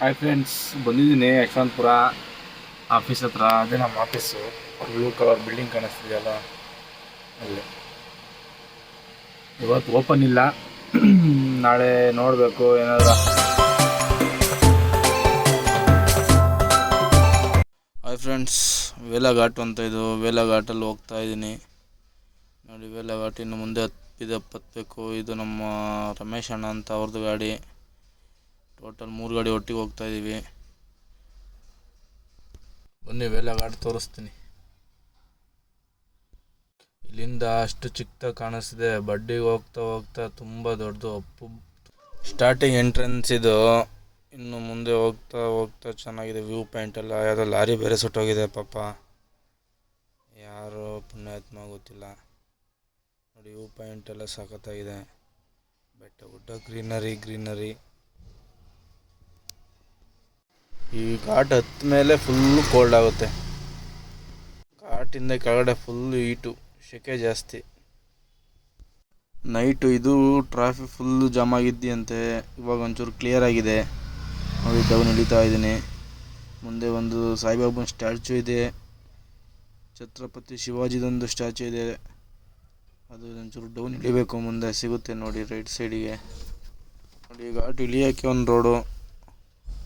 Hi friends ಬಂದಿದ್ದೀನಿ Yeshwanthpur office ಹತ್ರ. ಅದೇ ನಮ್ಮ ಆಫೀಸು ಬ್ಲೂ ಕಲರ್ ಬಿಲ್ಡಿಂಗ್ ಕಾಣಿಸ್ತಿದೆಯಲ್ಲ? ಅಲ್ಲಿ. ಇವತ್ತು ಓಪನ್ ಇಲ್ಲ. ನಾಳೆ ನೋಡಬೇಕು ಏನಾದ್ರು. ಹಾಯ್ ಫ್ರೆಂಡ್ಸ್ ವೇಲಾಘಾಟ್ ಅಂತ ಇದು. ವೇಲಘಾಟಲ್ಲಿ ಹೋಗ್ತಾ ಇದ್ದೀನಿ. ನೋಡಿ, ವೇಲಾಘಾಟ್ ಇನ್ನು ಮುಂದೆ ಹತ್ತಿದೆ ಹತ್ತಬೇಕು ಇದು ನಮ್ಮ ರಮೇಶ್ ಅಣ್ಣ ಅಂತ ಅವ್ರದ್ದು ಗಾಡಿ. ಟೋಟಲ್ ಮೂರು ಗಾಡಿ ಒಟ್ಟಿಗೆ ಹೋಗ್ತಾ ಇದ್ದೀವಿ ಬನ್ನಿ ಗಾಡಿ ತೋರಿಸ್ತೀನಿ. ಇಲ್ಲಿಂದ ಅಷ್ಟು ಚಿಕ್ಕದಾಗಿ ಕಾಣಿಸ್ತಿದೆ. ಬಡ್ಡಿಗೆ ಹೋಗ್ತಾ ಹೋಗ್ತಾ ತುಂಬ ದೊಡ್ಡದು ಅಪ್ಪು. ಸ್ಟಾರ್ಟಿಂಗ್ ಎಂಟ್ರೆನ್ಸ್ ಇದು. ಇನ್ನು ಮುಂದೆ ಹೋಗ್ತಾ ಹೋಗ್ತಾ ಚೆನ್ನಾಗಿದೆ. ವ್ಯೂ ಪಾಯಿಂಟ್ ಎಲ್ಲ. ಯಾವುದೋ ಲಾರಿ ಬೇರೆ ಸುಟ್ಟೋಗಿದೆ ಪಾಪ. ಯಾರು ಪುಣ್ಯಾತ್ಮ ಗೊತ್ತಿಲ್ಲ. ನೋಡಿ ವ್ಯೂ ಪಾಯಿಂಟ್ ಎಲ್ಲ ಸಖತ್ತಾಗಿದೆ. ಬೆಟ್ಟ ಗುಡ್ಡ ಗ್ರೀನರಿ ಗ್ರೀನರಿ ಈ ಘಾಟ್ ಹತ್ತ ಮೇಲೆ ಫುಲ್ಲು ಕೋಲ್ಡ್ ಆಗುತ್ತೆ. ಘಾಟಿಂದ ಕೆಳಗಡೆ ಫುಲ್ ಈಟು ಸೆಕೆ ಜಾಸ್ತಿ. ನೈಟು ಇದು ಟ್ರಾಫಿಕ್ ಫುಲ್ಲು ಜಾಮ್ ಆಗಿದ್ದೀಯಂತೆ ಇವಾಗ ಒಂಚೂರು ಕ್ಲಿಯರ್ ಆಗಿದೆ. ನೋಡಿ ಡೌನ್ ಇಳಿತಾ ಇದ್ದೀನಿ. ಮುಂದೆ ಒಂದು ಸಾಯಿಬಾಬನ ಸ್ಟ್ಯಾಚು ಇದೆ. ಛತ್ರಪತಿ ಶಿವಾಜಿದೊಂದು ಸ್ಟ್ಯಾಚು ಇದೆ. ಅದು ಒಂಚೂರು ಡೌನ್ ಇಳಿಬೇಕು. ಮುಂದೆ ಸಿಗುತ್ತೆ ನೋಡಿ ರೈಟ್ ಸೈಡಿಗೆ ನೋಡಿ ಘಾಟ್ ಇಳಿಯೋಕ್ಕೆ ಒಂದು ರೋಡು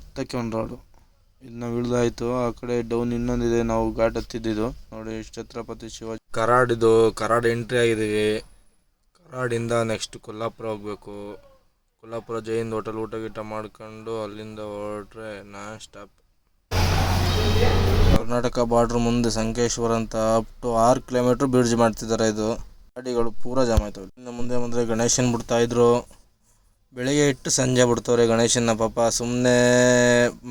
ಹತ್ತಕ್ಕೆ ಒಂದು ರೋಡು ಇದನ್ನ ಇಳಿದಾಯ್ತು ಆ ಕಡೆ ಡೌನ್ ಇನ್ನೊಂದಿದೆ, ನಾವು ಘಾಟ್ ಹತ್ತಿದ್ದು ನೋಡಿ, ಛತ್ರಪತಿ ಶಿವಾಜಿ. ಕರಾಡಿದು, ಕರಾಡ್ ಎಂಟ್ರಿ ಆಗಿದ್ದೀವಿ ಕರಾಡಿಂದ ನೆಕ್ಸ್ಟ್ ಕೊಲ್ಲಾಪುರ ಹೋಗ್ಬೇಕು. ಕೊಲ್ಲಾಪುರ ಜೈನ್ ಹೋಟೆಲ್ ಊಟ ಗೀಟ ಮಾಡ್ಕೊಂಡು ಅಲ್ಲಿಂದ ಹೊರಟ್ರೆ ನಾನ್ ಸ್ಟಾಪ್ ಕರ್ನಾಟಕ ಬಾರ್ಡರ್ ಮುಂದೆ ಸಂಕೇಶ್ವರ ಅಂತ ಅಪ್ ಟು ಆರು ಕಿಲೋಮೀಟ್ರ್ ಬ್ರಿಡ್ಜ್ ಮಾಡ್ತಿದ್ದಾರೆ ಇದು. ಗಾಡಿಗಳು ಪೂರಾ ಜಾಮ್ ಆಯ್ತವೆ ಇನ್ನು ಮುಂದೆ ಬಂದರೆ ಗಣೇಶನ್ ಬಿಡ್ತಾ ಇದ್ರು. ಬೆಳಿಗ್ಗೆ ಇಟ್ಟು ಸಂಜೆ ಬಿಡ್ತವ್ರೆ ಗಣೇಶನ ಪಾಪ ಸುಮ್ಮನೆ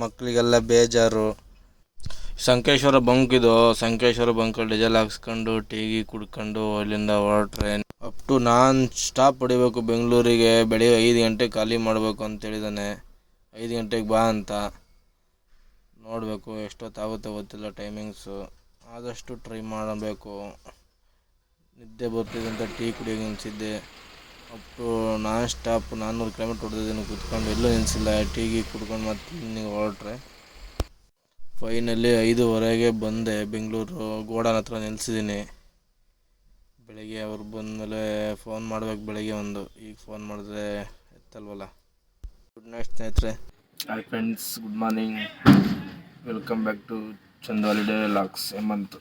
ಮಕ್ಕಳಿಗೆಲ್ಲ ಬೇಜಾರು. ಸಂಕೇಶ್ವರ ಬಂಕ್ ಇದು ಸಂಕೇಶ್ವರ ಬಂಕಲ್ಲಿ ಡೀಸೆಲ್ ಹಾಕ್ಸ್ಕೊಂಡು ಟೀ ಕುಡ್ಕೊಂಡು ಅಲ್ಲಿಂದ ಹೊರಟ್ರೆ ಅಪ್ ಟು ನಾನ್ ಸ್ಟಾಪ್ ಹೊಡಿಬೇಕು ಬೆಂಗಳೂರಿಗೆ, ಬೆಳಿಗ್ಗೆ ಐದು ಗಂಟೆಗೆ ಖಾಲಿ ಮಾಡಬೇಕು ಅಂತ ಹೇಳಿದಾನೆ. ಐದು ಗಂಟೆಗೆ ಬಾ ಅಂತ. ನೋಡಬೇಕು ಎಷ್ಟೊತ್ತಾಗುತ್ತೆ ಗೊತ್ತಿಲ್ಲ ಟೈಮಿಂಗ್ಸು ಆದಷ್ಟು ಟ್ರೈ ಮಾಡಬೇಕು. ನಿದ್ದೆ ಬರ್ತಿದೆ ಅಂತ ಟೀ ಕುಡಿಯೋಕೆ ನಿಲ್ಸಿದ್ದೆ ಅಪ್ ಟು ನಾನ್ ಸ್ಟಾಪ್ ನಾನ್ನೂರು ಕಿಲೋಮೀಟ್ರ್ ಹೊಡೆದಿದ್ದೀನಿ ಕೂತ್ಕೊಂಡು ಎಲ್ಲೂ ನಿಲ್ಲಿಸಿಲ್ಲ ಟೀ ಕುಡ್ಕೊಂಡು ಮತ್ತೆ ನೀವು ಹೊರಟ್ರೆ. ಫೈನಲಿ ಐದುವರೆಗೆ ಬಂದೆ ಬೆಂಗಳೂರು, ಗೋಡನ್ ಹತ್ರ ನಿಲ್ಸಿದ್ದೀನಿ. ಬೆಳಗ್ಗೆ ಅವ್ರು ಬಂದಮೇಲೆ ಫೋನ್ ಮಾಡ್ಬೇಕು, ಬೆಳಗ್ಗೆ ಒಂದು. ಈಗ ಫೋನ್ ಮಾಡಿದ್ರೆ ಎತ್ತಲ್ವಲ್ಲ? ಗುಡ್ ನೈಟ್ ಸ್ನೇಹಿತರೆ. Hi friends good morning welcome back to ಚಂದವಾಲಿ holiday locks Hemanth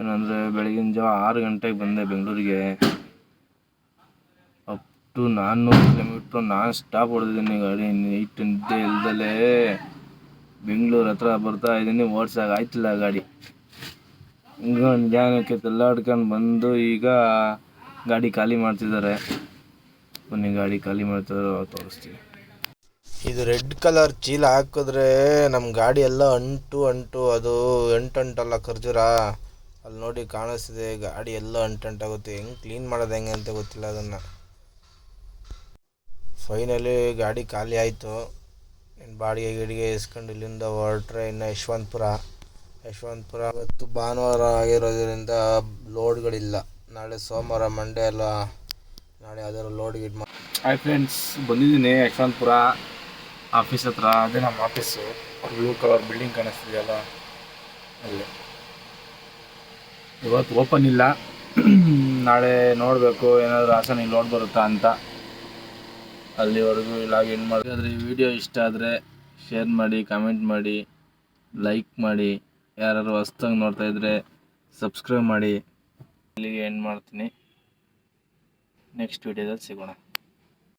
ಏನಂದರೆ, ಬೆಳಗಿನ ಜಾವ ಆರು ಗಂಟೆಗೆ ಬಂದೆ ಬೆಂಗಳೂರಿಗೆ. ಅಪ್ ಟು ನಾನ್ನೂರು ಕಿಲೋಮೀಟ್ರ್ ನಾನ್ ಸ್ಟಾಪ್ ಹೊಡೆದಿದ್ದೀನಿ ಗಾಡಿ. ನೈಟ್ ನಿದ್ದೆ ಇಲ್ದಲೇ ಬೆಂಗಳೂರು ಹತ್ರ ಬರ್ತಾ ಇದ್ದೀನಿ. ಓಡ್ಸೋಕೆ ಆಯ್ತಿಲ್ಲ ಗಾಡಿ. ಹಿಂಗೆ ನಿಧಾನಕ್ಕೆ ತಲ್ಲಾಡ್ಕೊಂಡು ಬಂದು ಈಗ ಗಾಡಿ ಖಾಲಿ ಮಾಡ್ತಿದ್ದಾರೆ. ಬನ್ನಿ ಗಾಡಿ ಖಾಲಿ ಮಾಡ್ತಿದ್ದಾರೆ ತೋರಿಸ್ತೀನಿ. ಇದು ರೆಡ್ ಕಲರ್ ಚೀಲ ಹಾಕಿದ್ರೆ ನಮ್ಮ ಗಾಡಿ ಎಲ್ಲ ಅಂಟು ಅಂಟು ಅದು ಎಂಟಂಟಲ್ಲ ಖರ್ಜೂರ. ಅಲ್ಲಿ ನೋಡಿ ಕಾಣಿಸ್ತಿದೆ, ಗಾಡಿ ಎಲ್ಲ ಅಂಟಂಟಾಗುತ್ತೆ ಹೆಂಗೆ ಕ್ಲೀನ್ ಮಾಡೋದು ಹೆಂಗೆ ಅಂತ ಗೊತ್ತಿಲ್ಲ ಅದನ್ನು. ಫೈನಲಿ ಗಾಡಿ ಖಾಲಿ ಆಯಿತು. ಇನ್ನು ಬಾಡಿಗೆ ಗಿಡಿಗೆ ಇಸ್ಕೊಂಡು ಇಲ್ಲಿಂದ ಹೊರಟ್ರೆ ಇನ್ನು ಯಶವಂತಪುರ. ಯಶವಂತಪುರ ಇವತ್ತು ಭಾನುವಾರ ಆಗಿರೋದ್ರಿಂದ ಲೋಡ್ಗಳಿಲ್ಲ. ನಾಳೆ ಸೋಮವಾರ ಮಂಡೇ ಎಲ್ಲ ನಾಳೆ ಯಾವ್ದಾದ್ರು ಲೋಡ್ ಗಿಡ್ ಮಾಡಿ ಹಾಯ್ ಫ್ರೆಂಡ್ಸ್ ಬಂದಿದ್ದೀನಿ ಯಶವಂತಪುರ ಆಫೀಸ್ ಹತ್ರ. ಅದೇ ನಮ್ಮ ಆಫೀಸು ಬ್ಲೂ ಕಲರ್ ಬಿಲ್ಡಿಂಗ್ ಕಾಣಿಸ್ತಿದೆಯಲ್ಲ? ಅಲ್ಲಿ. ಇವತ್ತು ಓಪನ್ ಇಲ್ಲ. ನಾಳೆ ನೋಡಬೇಕು ಏನಾದರೂ ಹಾಸನ ಲೋಡ್ ಬರುತ್ತಾ ಅಂತ. ಅಲ್ಲಿವರೆಗೂ ಲಾಗ್ ಇನ್ ಮಾಡಿ ಆದರೆ ಈ ವಿಡಿಯೋ ಇಷ್ಟ ಆದರೆ ಶೇರ್ ಮಾಡಿ ಕಮೆಂಟ್ ಮಾಡಿ ಲೈಕ್ ಮಾಡಿ. ಯಾರು ಹೊಸ್ದಾಗಿ ನೋಡ್ತಾಯಿದ್ರೆ ಸಬ್ಸ್ಕ್ರೈಬ್ ಮಾಡಿ. ಇಲ್ಲಿಗೆ ಎಂಡ್ ಮಾಡ್ತೀನಿ. ನೆಕ್ಸ್ಟ್ ವಿಡಿಯೋದಲ್ಲಿ ಸಿಗೋಣ.